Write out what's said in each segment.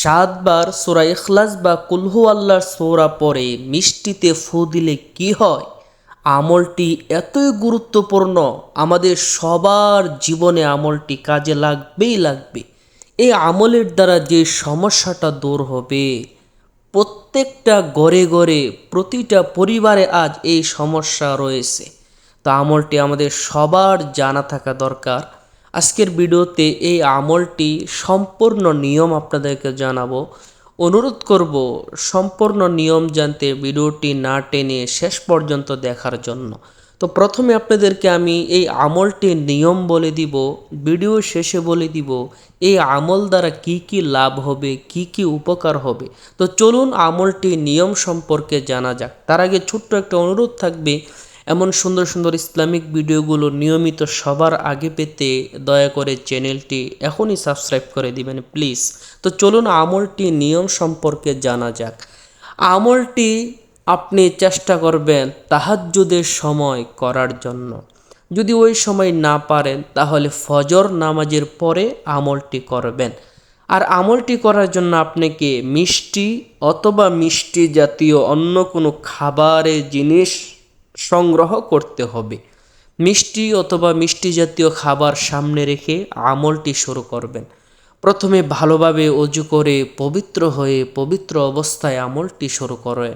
সাতবার সোরা ইখলাস বা কুলহু আল্লাহর সোরা পরে মিষ্টিতে ফু দিলে কি হয়? আমলটি এতই গুরুত্বপূর্ণ, আমাদের সবার জীবনে আমলটি কাজে লাগবেই লাগবে। এই আমলের দ্বারা যে সমস্যাটা দূর হবে, প্রত্যেকটা গড়ে গড়ে প্রতিটা পরিবারে আজ এই সমস্যা রয়েছে। তো আমলটি আমাদের সবার জানা থাকা দরকার। আজকের ভিডিওতে এই আমলটি সম্পূর্ণ নিয়ম আপনাদেরকে জানাব। অনুরোধ করব সম্পূর্ণ নিয়ম জানতে ভিডিওটি না টেনে শেষ পর্যন্ত দেখার জন্য। তো প্রথমে আপনাদেরকে আমি এই আমলটির নিয়ম বলে দিব, ভিডিও শেষে বলে দিব, এই আমল দ্বারা কি কি লাভ হবে, কি কি উপকার হবে। তো চলুন আমলটির নিয়ম সম্পর্কে জানা যাক। তার আগে ছোট্ট একটা অনুরোধ থাকবে এমন সুন্দর সুন্দর ইসলামিক ভিডিওগুলো নিয়মিত সবার আগে পেতে দয়া করে চ্যানেলটি এখনই সাবস্ক্রাইব করে দিবেন, প্লিজ। তো চলুন আমলটি নিয়ম সম্পর্কে জানা যাক। আমলটি আপনি চেষ্টা করবেন তাহাজ্জুদের সময় করার জন্য। যদি ওই সময় না পারেন, তাহলে ফজর নামাজের পরে আমলটি করবেন। আর আমলটি করার জন্য আপনাকে মিষ্টি অথবা মিষ্টি জাতীয় অন্য কোনো খাবারের জিনিস সংগ্রহ করতে হবে। মিষ্টি অথবা মিষ্টি জাতীয় খাবার সামনে রেখে আমলটি শুরু করবেন। প্রথমে ভালোভাবে অজু করে পবিত্র হয়ে পবিত্র অবস্থায় আমলটি শুরু করে।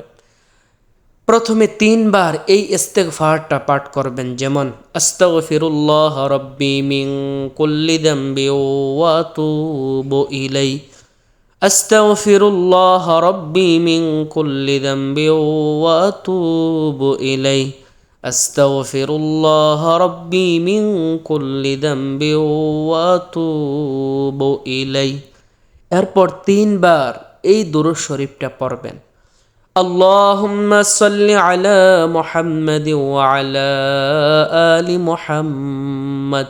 প্রথমে তিনবার এই ইস্তেগফারটা পাঠ করবেন, যেমন, আস্তাগফিরুল্লাহ রব্বি মিন কুল্লি আতুবু ইলাই আস্তাগফিরুল্লাহ রব্বি মিন কুল্লি দামবি ওয়া আতুবু ইলাই আস্তাগফিরুল্লাহ রব্বি মিন কুল্লি দামবি ওয়া আতুবু ইলাই এরপর তিনবার এই দুরূদ শরীফটা পড়বেন اللهم صل على محمد وعلى آل محمد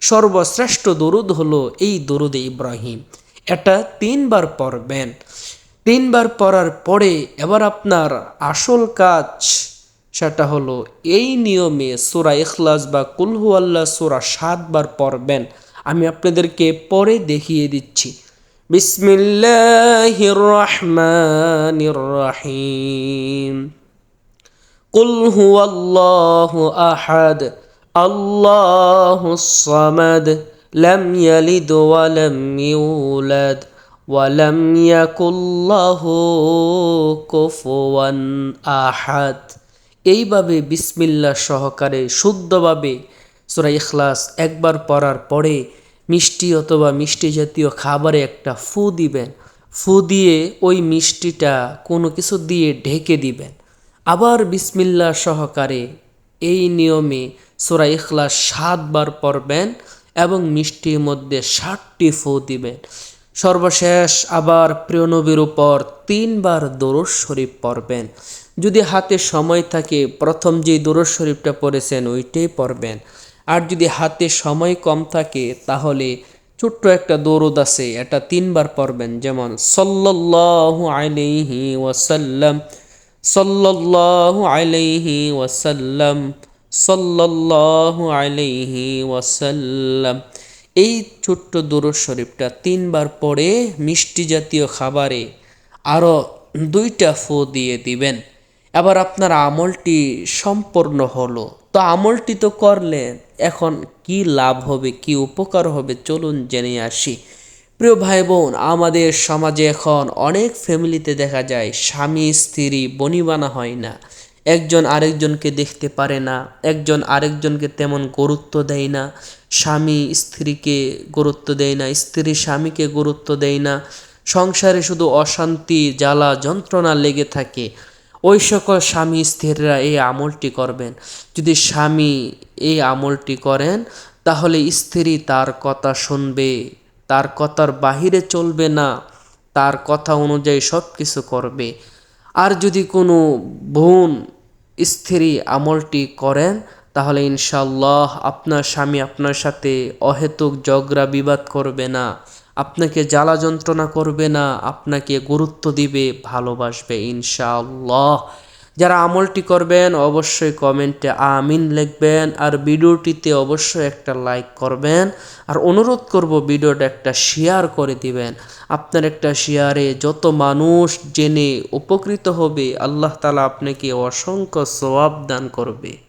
সর্বশ্রেষ্ঠ দরুদ হলো এই দরুদে ইব্রাহিম। এটা তিনবার পড়বেন। তিনবার পড়ার পরে এবার আপনার আসল কাজ সেটা হলো এই নিয়মে সোরা ইখলাস বা কুলহু আল্লাহ সোরা সাতবার পড়বেন। আমি আপনাদেরকে পরে দেখিয়ে দিচ্ছি। বিসমিল্লাহ রহমান রহিম। কুলহু আল্লাহ আহাদ। الله الصمد لم يلد ولم يولد ولم يكن له كفوا احد এইভাবে বিসমিল্লা সহকারে শুদ্ধভাবে সুরা ইখলাস একবার পড়ার পরে মিষ্টি অথবা মিষ্টি জাতীয় খাবারে একটা ফু দিবেন ফু দিয়ে ওই মিষ্টিটা কোনো কিছু দিয়ে ঢেকে দিবেন আবার বিসমিল্লা সহকারে এই নিয়মে সোরা ইখলাস সাতবার পড়বেন এবং মিষ্টির মধ্যে ষাটটি ফু দিবেন। সর্বশেষ আবার প্রিয় নবীর উপর তিনবার দরজ শরীফ পড়বেন। যদি হাতে সময় থাকে, প্রথম যে দরজ শরীফটা পড়েছেন, ওইটাই পড়বেন। আর যদি হাতে সময় কম থাকে, তাহলে ছোট্ট একটা দৌড়দ আছে, এটা তিনবার পড়বেন। যেমন সল্লাহ আলাইহি ওয়াসাল্লাম, সাল্লাল্লাহু আলাইহি ওয়াসাল্লাম সাল্লাল্লাহু আলাইহি ওয়াসাল্লাম। এই ছোট্ট দুরুদ শরীফটা তিনবার পরে মিষ্টি জাতীয় খাবারে আরও দুইটা ফু দিয়ে দিবেন। এবার আপনার আমলটি সম্পূর্ণ হলো। তো আমলটি তো করলেন এখন কি লাভ হবে, কি উপকার হবে, চলুন জেনে আসি। প্রিয় ভাই বোন আমাদের সমাজে এখন অনেক ফ্যামিলিতে দেখা যায়, স্বামী, স্ত্রী, বনিবানা হয় না। একজন আরেকজনকে দেখতে পারে না, একজন আরেকজনকে তেমন গুরুত্ব দেয় না, স্বামী স্ত্রীকে গুরুত্ব দেয় না, স্ত্রী স্বামীকে গুরুত্ব দেয় না, সংসারে শুধু অশান্তি, জ্বালা, যন্ত্রণা লেগে থাকে। ওই সকল স্বামী স্ত্রীরা এই আমলটি করবেন। যদি স্বামী এই আমলটি করেন, তাহলে স্ত্রী তার কথা শুনবে, তার কথার বাহিরে চলবে না, তার কথা অনুযায়ী সব কিছু করবে। আর যদি কোনো বোন স্ত্রী আমলটি করেন, তাহলে ইনশাল্লাহ আপনার স্বামী আপনার সাথে অহেতুক ঝগড়া বিবাদ করবে না, আপনাকে জ্বালা যন্ত্রণা করবে না, আপনাকে গুরুত্ব দিবে, ভালোবাসবে ইনশাআল্লাহ। যারা আমলটি করবেন, অবশ্যই কমেন্টে আমিন লিখবেন আর ভিডিওটিতে অবশ্যই একটা লাইক করবেন আর অনুরোধ করব ভিডিওটা একটা শেয়ার করে দিবেন। আপনার একটা শেয়ারে যত মানুষ জেনে উপকৃত হবে, আল্লাহ তালা আপনাকে অসংখ্য সবাব দান করবে।